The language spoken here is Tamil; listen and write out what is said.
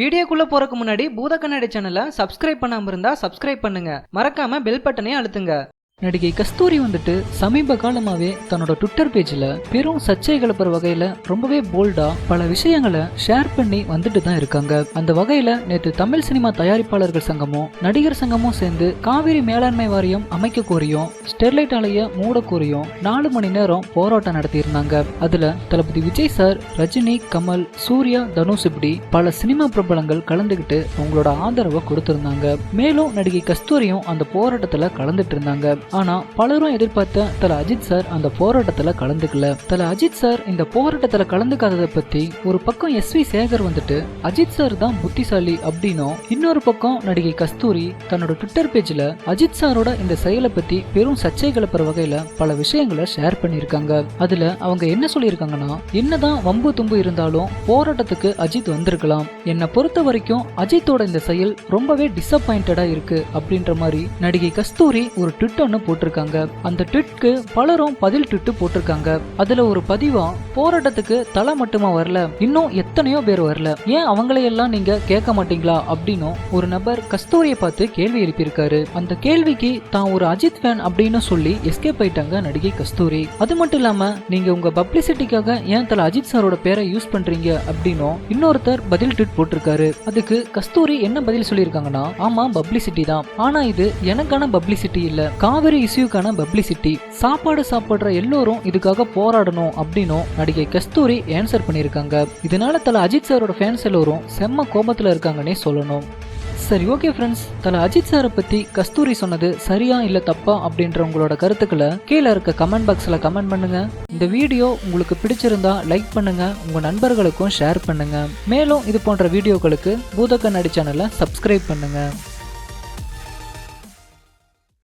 வீடியோக்குள்ள போறதுக்கு முன்னாடி பூத கண்ணாடி சேனலை சப்ஸ்கிரைப் பண்ணாம இருந்தா சப்ஸ்கிரைப் பண்ணுங்க. மறக்காம பெல் பட்டனையும் அழுத்துங்க. நடிகை கஸ்தூரி வந்துட்டு சமீப காலமாகவே தன்னோட ட்விட்டர் பேஜில் பெரும் சர்ச்சை கிளப்புற வகையில் ரொம்பவே போல்டா பல விஷயங்களை ஷேர் பண்ணி வந்துட்டு தான் இருக்காங்க. அந்த வகையில் நேற்று தமிழ் சினிமா தயாரிப்பாளர்கள் சங்கமும் நடிகர் சங்கமும் சேர்ந்து காவிரி மேலாண்மை வாரியம் அமைக்க கோரியும் ஸ்டெர்லைட் ஆலையை மூட கோரியும் நாலு மணி நேரம் போராட்டம் நடத்தியிருந்தாங்க. அதில் தளபதி விஜய் சார் ரஜினி கமல் சூர்யா தனுஷ் இப்படி பல சினிமா பிரபலங்கள் கலந்துக்கிட்டு அவங்களோட ஆதரவை கொடுத்திருந்தாங்க. மேலும் நடிகை கஸ்தூரியும் அந்த போராட்டத்தில் கலந்துட்டு இருந்தாங்க. ஆனா பலரும் எதிர்பார்த்த தல அஜித் சார் அந்த போராட்டத்துல கலந்துக்கல. தல அஜித் சார் இந்த போராட்டத்துல கலந்துக்காததை பத்தி ஒரு பக்கம் எஸ் வி சேகர் வந்துட்டு அஜித் சார் தான் புத்திசாலி அப்படின்னும் இன்னொரு பக்கம் நடிகை கஸ்தூரி தன்னோட ட்விட்டர் பேஜ்ல அஜித் சாரோட இந்த செயலை பத்தி பெரும் சர்ச்சை கிளப்புற வகையில பல விஷயங்களை ஷேர் பண்ணியிருக்காங்க. அதுல அவங்க என்ன சொல்லியிருக்காங்கன்னா என்னதான் வம்பு தும்பு இருந்தாலும் போராட்டத்துக்கு அஜித் வந்திருக்கலாம். என்னை பொறுத்த வரைக்கும் அஜித்தோட இந்த செயல் ரொம்பவே டிசப்பாயிண்டடா இருக்கு அப்படின்ற மாதிரி நடிகை கஸ்தூரி ஒரு ட்விட்டர் ஒன்று போட்டிருக்காங்க. அந்த ட்விட்க்கு பலரும் பதில் ட்விட்டு போட்டிருக்காங்க. அதுல ஒரு பதிவா போராட்டத்துக்கு தலை மட்டுமா வரல. இன்னும் எத்தனையோ பேர் வரல. ஏன் அவங்களையெல்லாம் நீங்க கேட்க மாட்டீங்களா? அப்படின்னும் ஒரு நபர் கஸ்தூரியை பார்த்து கேள்வி எழுப்பியிருக்காரு. அந்த கேள்விக்கு தான் ஒரு அஜித் ஃபேன் அப்படின்னு சொல்லி எஸ்கேப் ஆயிட்டாங்க நடிகை கஸ்தூரி. அது மட்டும் இல்லாம நீங்க உங்க பப்ளிசிட்டிக்காக ஏன் தல அஜித் சாரோட பேரை யூஸ் பண்றீங்க? அப்படின்னும் இன்னொருத்தர் பதில் ட்விட் போட்டிருக்காரு. அதுக்கு கஸ்தூரி என்ன பதில் சொல்லியிருக்காங்கன்னா ஆமா பப்ளிசிட்டி தான். ஆனா இது எனக்கான பப்ளிசிட்டி இல்ல. காவிரி இஷ்யூக்கான பப்ளிசிட்டி சாப்பாடு சாப்பிட்ற எல்லோரும் இதுக்காக போராடணும் அப்படின்னும் நடிகை கஸ்தூரி ஆன்சர் பண்ணியிருக்காங்க. இதனால தல அஜித் சாரோட ஃபேன்ஸ் எல்லோரும் செம்ம கோபத்தில் இருக்காங்கன்னே சொல்லணும். சரி ஓகே ஃப்ரெண்ட்ஸ் தல அஜித் சாரை பற்றி கஸ்தூரி சொன்னது சரியா இல்லை தப்பா அப்படின்ற உங்களோட கருத்துக்களை கீழே இருக்க கமெண்ட் பாக்ஸில் கமெண்ட் பண்ணுங்க. இந்த வீடியோ உங்களுக்கு பிடிச்சிருந்தா லைக் பண்ணுங்க உங்கள் நண்பர்களுக்கும் ஷேர் பண்ணுங்க. மேலும் இது போன்ற வீடியோக்களுக்கு பூதக்கண்ணாடி சேனலை சப்ஸ்கிரைப் பண்ணுங்க.